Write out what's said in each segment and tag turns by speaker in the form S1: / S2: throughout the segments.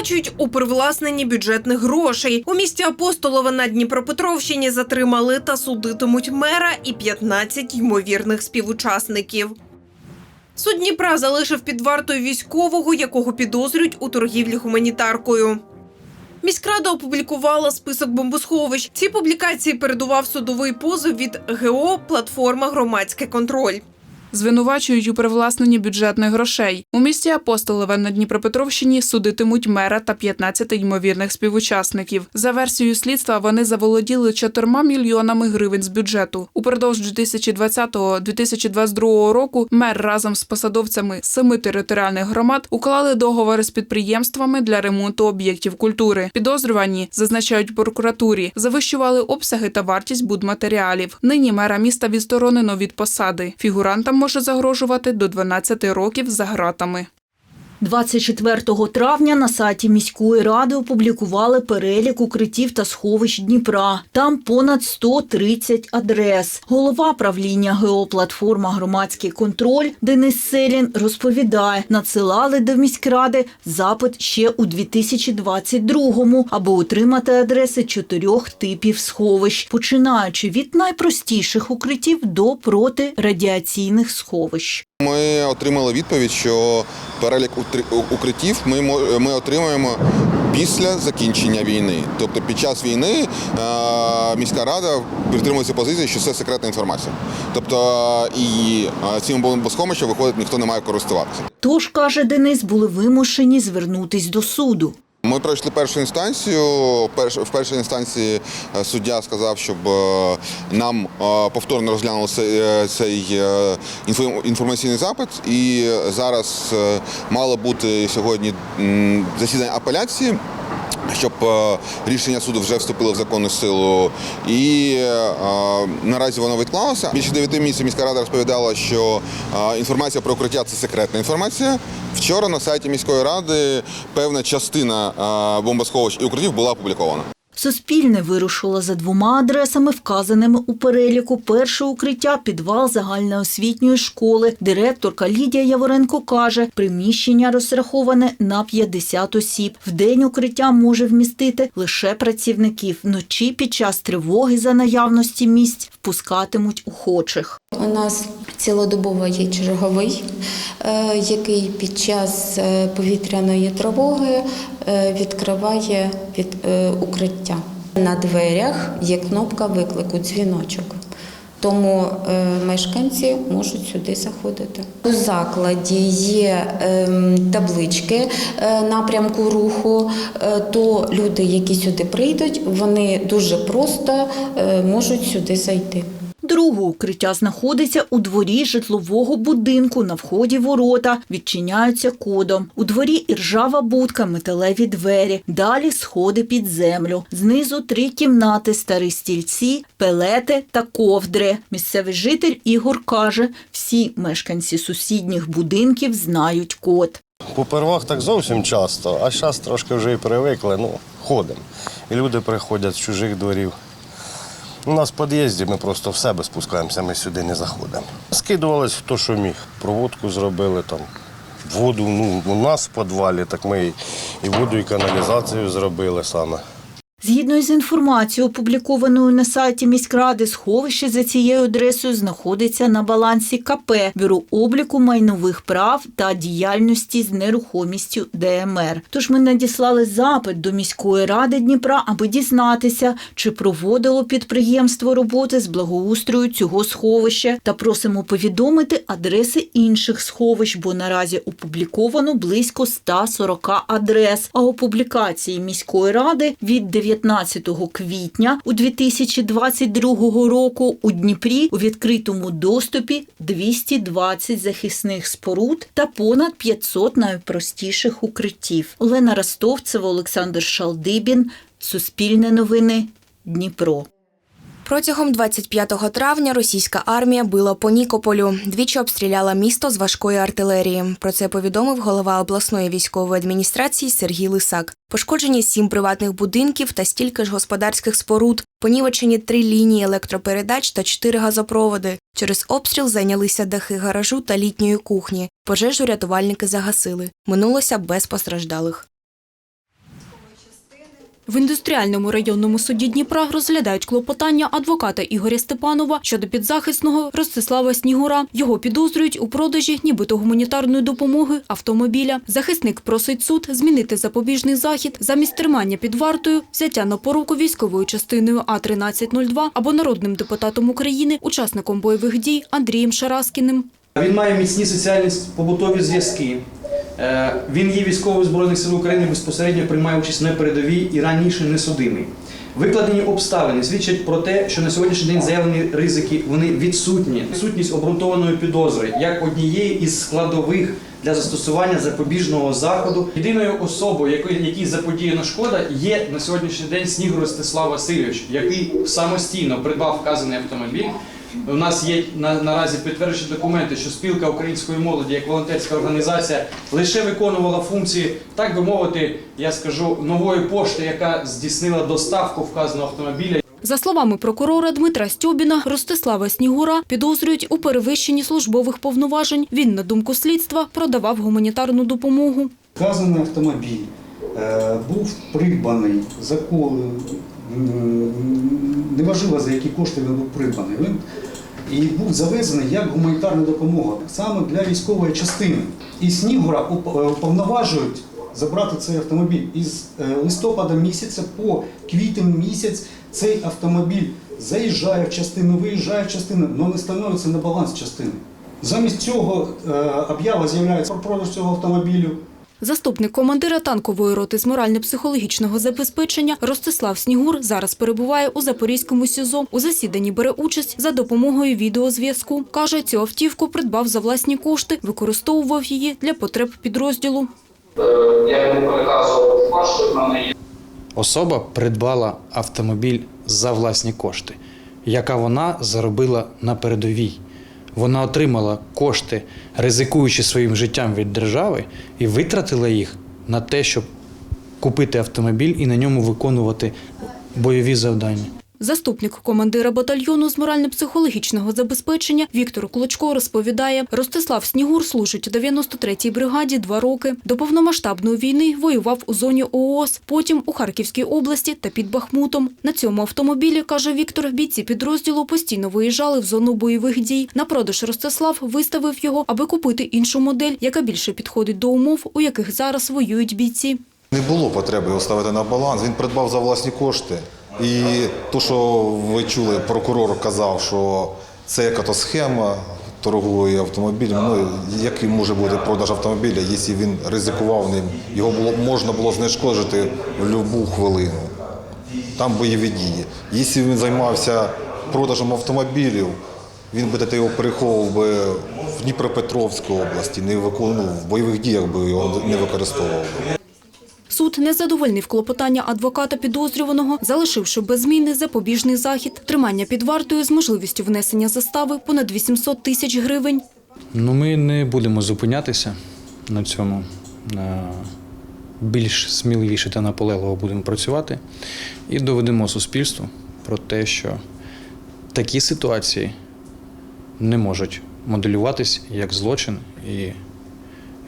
S1: Звинувачують у привласненні бюджетних грошей. У місті Апостолове на Дніпропетровщині затримали та судитимуть мера і 15 ймовірних співучасників. Суд Дніпра залишив під вартою військового, якого підозрюють у торгівлі гуманітаркою. Міськрада опублікувала список бомбосховищ. Цій публікації передував судовий позов від ГО Платформа Громадський контроль.
S2: Звинувачують у привласненні бюджетних грошей. У місті Апостолове на Дніпропетровщині судитимуть мера та 15 ймовірних співучасників. За версією слідства, вони заволоділи 4 мільйонами гривень з бюджету. Упродовж 2020-2022 року мер разом з посадовцями семи територіальних громад уклали договори з підприємствами для ремонту об'єктів культури. Підозрювані зазначають прокуратурі, завищували обсяги та вартість будматеріалів. Нині мера міста відсторонено від посади. Фігурантам може загрожувати до 12 років за ґратами.
S3: 24 травня на сайті міської ради опублікували перелік укриттів та сховищ Дніпра. Там понад 130 адрес. Голова правління ГО «Платформа Громадський контроль Денис Селін розповідає, надсилали до міськради запит ще у 2022-му, аби отримати адреси чотирьох типів сховищ, починаючи від найпростіших укриттів до протирадіаційних сховищ.
S4: Ми отримали відповідь, що перелік укриттів ми, ми отримаємо після закінчення війни. Тобто під час війни е, міська рада притримується позиції, що це секретна інформація. Тобто і е, цим бомбосховищем, виходить, ніхто не має користуватися.
S3: Тож, каже Денис, були вимушені звернутись до суду.
S4: Ми пройшли першу інстанцію. В першій інстанції е, суддя сказав, щоб е, нам е, повторно розглянули цей, цей інфо- інформаційний запит. І зараз мало бути сьогодні засідання апеляції. Щоб е, рішення суду вже вступило в законну силу, і е, наразі воно відклалося. Більше 9 місяців міська рада розповідала, що е, інформація про укриття це секретна інформація. Вчора на сайті міської ради певна частина е, бомбосховищ і укриттів була опублікована.
S3: Суспільне вирушило за двома адресами, вказаними у переліку. Перше укриття – підвал загальноосвітньої школи. Директорка Лідія Яворенко каже, приміщення розраховане на 50 осіб. В день укриття може вмістити лише працівників. Вночі під час тривоги за наявності місць впускатимуть охочих.
S5: У нас цілодобово є черговий, е, який під час е, повітряної тривоги е, відкриває від укриття. На дверях є кнопка виклику дзвіночок. Тому мешканці можуть сюди заходити. У закладі є ем, таблички напрямку руху, то люди, які сюди прийдуть, вони дуже просто можуть сюди зайти.
S3: Друге укриття знаходиться у дворі житлового будинку на вході ворота, відчиняються кодом. У дворі іржава будка, металеві двері, далі сходи під землю. Знизу три кімнати, старі стільці, пелети та ковдри. Місцевий житель Ігор каже, всі мешканці сусідніх будинків знають код.
S6: Попервах так зовсім часто, а зараз трошки вже і привикли, ну, ходимо. І люди приходять з чужих дворів. У нас в під'їзді ми просто в себе спускаємося, ми сюди не заходимо. Скидувалось хто що міг. Проводку зробили там, воду ну, у нас в підвалі, так ми і воду, і каналізацію зробили саме.
S3: Згідно із інформацією, опублікованою на сайті міськради, сховище за цією адресою знаходиться на балансі КП Бюро обліку майнових прав та діяльності з нерухомістю ДМР. Тож ми надіслали запит до міської ради Дніпра, аби дізнатися, чи проводило підприємство роботи з благоустрою цього сховища, та просимо повідомити адреси інших сховищ, бо наразі опубліковано близько 140 адрес. А у публікації міської ради від 19 квітня у 2022 року у Дніпрі у відкритому доступі 220 захисних споруд та понад 500 найпростіших укриттів. Олена Ростовцева, Олександр Шалдибін, Суспільне новини, Дніпро.
S7: Протягом 25 травня російська армія била по Нікополю. Двічі обстріляла місто з важкої артилерії. Про це повідомив голова обласної військової адміністрації Сергій Лисак. Пошкоджені сім приватних будинків та стільки ж господарських споруд. Понівечені три лінії електропередач та чотири газопроводи. Через обстріл зайнялися дахи гаражу та літньої кухні. Пожежу рятувальники загасили. Минулося без постраждалих.
S8: В індустріальному районному суді Дніпра розглядають клопотання адвоката Ігоря Степанова щодо підзахисного Ростислава Снігура. Його підозрюють у продажі нібито гуманітарної допомоги автомобіля. Захисник просить суд змінити запобіжний захід замість тримання під вартою, взяття на поруку військовою частиною А-1302 або народним депутатом України, учасником бойових дій Андрієм Шараскіним.
S9: Він має міцні соціальні побутові зв'язки. Е, Він є військовою збройних сил України, безпосередньо приймає участь на передовій і раніше не судимий. Викладені обставини свідчать про те, що на сьогоднішній день заявлені ризики вони відсутні. Відсутність обґрунтованої підозри як однієї із складових для застосування запобіжного заходу. Єдиною особою, якій заподіяна шкода, є на сьогоднішній день Снігур Ростислав Васильович, який самостійно придбав вказаний автомобіль. У нас є на, наразі підтверджені документи, що спілка української молоді як волонтерська організація лише виконувала функції, так би мовити, я скажу, нової пошти, яка здійснила доставку вказаного автомобіля.
S8: За словами прокурора Дмитра Стьобіна, Ростислава Снігура підозрюють у перевищенні службових повноважень. Він, на думку слідства, продавав гуманітарну допомогу.
S10: Вказаний автомобіль е, був придбаний за неважливо за які кошти він був придбаний. Він і був завезений як гуманітарна допомога саме для військової частини. І Снігура е, уповноважують забрати цей автомобіль. Із е, листопада місяця по квітень місяць цей автомобіль заїжджає в частину, виїжджає в частину, але не становиться на баланс частини. Замість цього е, об'ява з'являється про продаж цього автомобілю.
S8: Заступник командира танкової роти з морально-психологічного забезпечення Ростислав Снігур зараз перебуває у Запорізькому СІЗО. У засіданні бере участь за допомогою відеозв'язку. Каже, цю автівку придбав за власні кошти, використовував її для потреб підрозділу.
S11: я йому переказував маршрут на неї. Особа придбала автомобіль за власні кошти, яка вона заробила на передовій. Вона отримала кошти, ризикуючи своїм життям від держави, і витратила їх на те, щоб купити автомобіль і на ньому виконувати бойові завдання.
S8: Заступник командира батальйону з морально-психологічного забезпечення Віктор Клочко розповідає, Ростислав Снігур служить у 93-й бригаді два роки. До повномасштабної війни воював у зоні ООС, потім у Харківській області та під Бахмутом. На цьому автомобілі, каже Віктор, бійці підрозділу постійно виїжджали в зону бойових дій. На продаж Ростислав виставив його, аби купити іншу модель, яка більше підходить до умов, у яких зараз воюють бійці.
S12: Не було потреби його ставити на баланс. Він придбав за власні кошти. І то, що ви чули, прокурор казав, що це яка-то схема торгової автомобілем. Ну, який може бути продаж автомобіля, якщо він ризикував ним, його було, можна було знешкоджити в будь-яку хвилину. Там бойові дії. Якщо він займався продажем автомобілів, він би його переховував би в Дніпропетровській області, не викон- ну, в бойових діях би його не використовував.
S8: Суд не задовольнив клопотання адвоката підозрюваного, залишивши без зміни запобіжний захід, тримання під вартою з можливістю внесення застави понад 800 тисяч гривень.
S11: Ну, ми не будемо зупинятися на цьому. Більш сміливіше та наполегливо будемо працювати і доведемо суспільству про те, що такі ситуації не можуть моделюватись як злочин і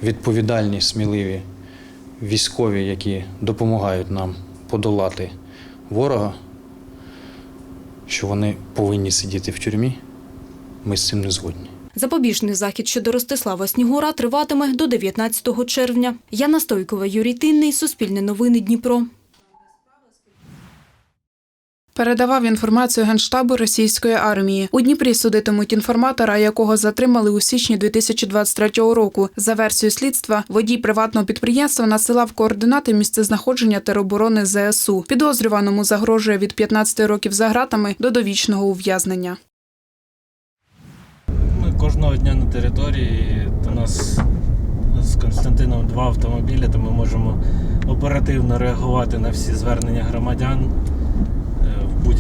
S11: відповідальні, сміливі військові, які допомагають нам подолати ворога, що вони повинні сидіти в тюрмі. Ми з цим не згодні.
S8: Запобіжний захід щодо Ростислава Снігура триватиме до 19 червня. Яна Стойкова, Юрій Тинний, Суспільне новини Дніпро.
S2: Передавав інформацію Генштабу російської армії. У Дніпрі судитимуть інформатора, якого затримали у січні 2023 року. За версією слідства, водій приватного підприємства надсилав координати місцезнаходження тероборони ЗСУ. Підозрюваному загрожує від 15 років за ґратами до довічного ув'язнення.
S13: Ми кожного дня на території. У нас з Константином два автомобілі, то ми можемо оперативно реагувати на всі звернення громадян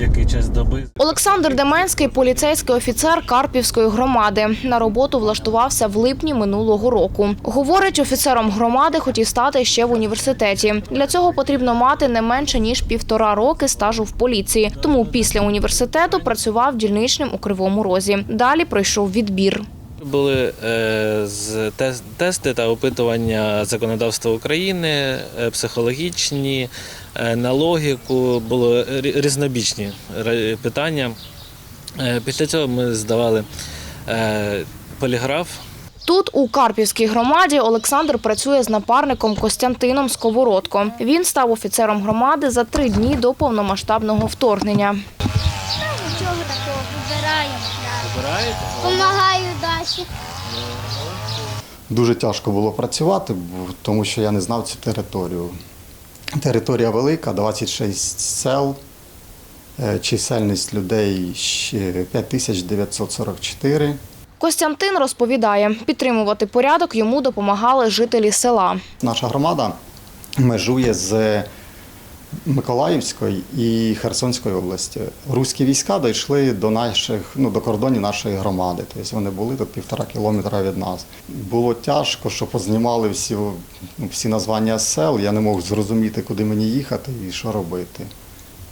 S13: будь-який час доби.
S7: Олександр Деменський, поліцейський офіцер Карпівської громади, на роботу влаштувався в липні минулого року. Говорить, офіцером громади хотів стати ще в університеті. Для цього потрібно мати не менше ніж півтора роки стажу в поліції. Тому після університету працював дільничним у Кривому Розі. Далі пройшов відбір.
S13: Були е, з тести та опитування законодавства України, е, психологічні, е, на логіку, було рі- різнобічні питання. Е, Після цього ми здавали е, поліграф.
S7: Тут, у Карпівській громаді, Олександр працює з напарником Костянтином Сковородко. Він став офіцером громади за три дні до повномасштабного вторгнення.
S14: Нічого такого, вибираємо. Помагаю Даші.
S15: Дуже тяжко було працювати, тому що я не знав цю територію. Територія велика, 26 сел, е, чисельність людей ще 5944.
S7: Костянтин розповідає, підтримувати порядок йому допомагали жителі села.
S15: Наша громада межує з Миколаївської і Херсонської області. Руські війська дійшли до наших, ну, до кордонів нашої громади. Тобто вони були тут півтора кілометра від нас. Було тяжко, що познімали всі, ну, всі названня сел. Я не мог зрозуміти, куди мені їхати і що робити.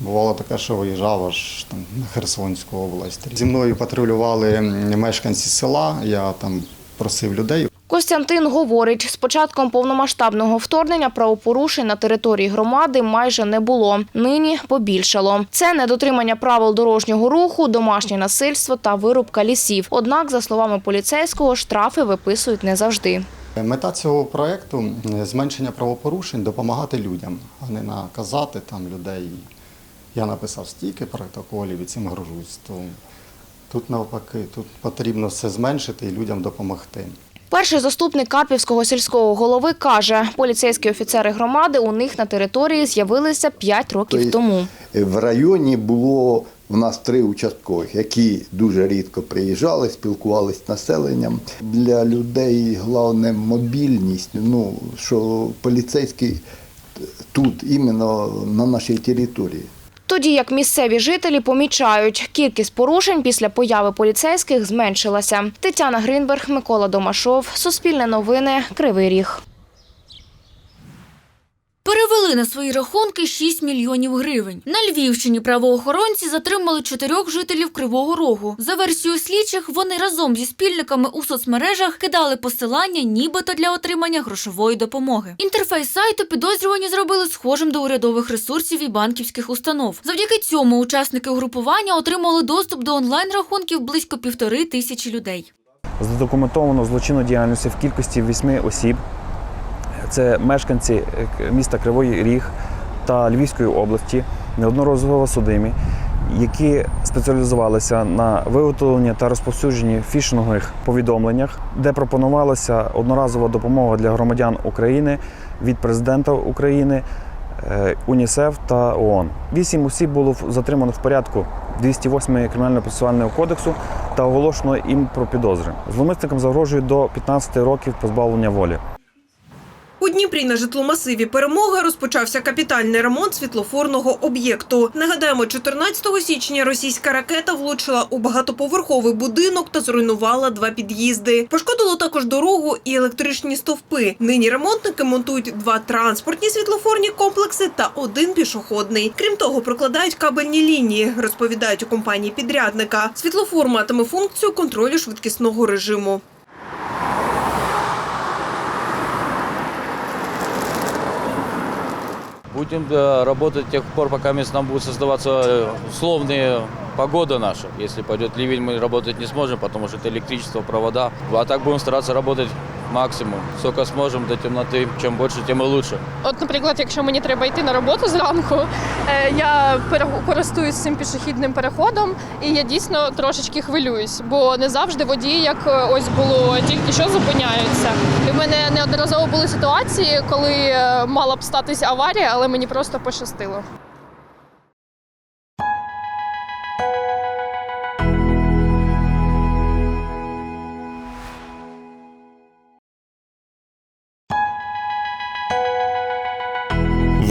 S15: Бувало таке, що виїжджав аж там, на Херсонську область. Зі мною патрулювали мешканці села, я там просив людей
S7: Костянтин говорить, з початком повномасштабного вторгнення правопорушень на території громади майже не було. Нині побільшало. Це недотримання правил дорожнього руху, домашнє насильство та вирубка лісів. Однак, за словами поліцейського, штрафи виписують не завжди.
S15: Мета цього проєкту – зменшення правопорушень, допомагати людям, а не наказати там людей. Я написав стільки протоколів і цим гружусь. Тут навпаки, тут потрібно все зменшити і людям допомогти.
S7: Перший заступник Карпівського сільського голови каже, поліцейські офіцери громади у них на території з'явилися 5 років
S16: Тобто
S7: тому.
S16: В районі було в нас три участкових, які дуже рідко приїжджали, спілкувалися з населенням. Для людей головне мобільність. Ну що поліцейські тут, іменно на нашій території.
S7: Тоді як місцеві жителі помічають, кількість порушень після появи поліцейських зменшилася. Тетяна Гринберг, Микола Домашов, Суспільне новини, Кривий Ріг.
S8: Перевели на свої рахунки 6 мільйонів гривень. На Львівщині правоохоронці затримали чотирьох жителів Кривого Рогу. За версією слідчих, вони разом зі спільниками у соцмережах кидали посилання нібито для отримання грошової допомоги. Інтерфейс сайту підозрювані зробили схожим до урядових ресурсів і банківських установ. Завдяки цьому учасники угрупування отримали доступ до онлайн-рахунків близько півтори тисячі людей.
S17: Задокументовано злочинну діяльність в кількості восьми осіб. Це мешканці е, міста Кривий Ріг та Львівської області, неодноразово судимі, які спеціалізувалися на виготовленні та розповсюдженні фішингових повідомленнях, де пропонувалася одноразова допомога для громадян України від президента України, е, УНІСЕФ та ООН. Вісім осіб було затримано в порядку 208 кримінально-процесуального кодексу та оголошено їм про підозри. Зловмисникам загрожує до 15 років позбавлення волі.
S1: У Дніпрі на житломасиві перемоги розпочався капітальний ремонт світлофорного об'єкту. Нагадаємо, 14 січня російська ракета влучила у багатоповерховий будинок та зруйнувала два під'їзди. Пошкодило також дорогу і електричні стовпи. Нині ремонтники монтують два транспортні світлофорні комплекси та один пішохідний. Крім того, прокладають кабельні лінії, розповідають у компанії підрядника. Світлофор матиме функцію контролю швидкісного режиму.
S18: Будем э, работать до тех пор, пока мест нам будет создаваться э, условная погода наша. Если пойдет ливень, мы работать не сможем, потому что это электричество, провода. А так будем стараться работать максимум. Сколько сможем до темноты. Чем больше, тем и лучше.
S19: От, наприклад, якщо мені треба йти на роботу зранку, е, я користуюсь цим пішохідним переходом, і я дійсно трошечки хвилююсь, бо не завжди водії, як е, ось було тільки що зупиняються. І в мене неодноразово були ситуації, коли е, мала б статись аварія, але мені просто пощастило.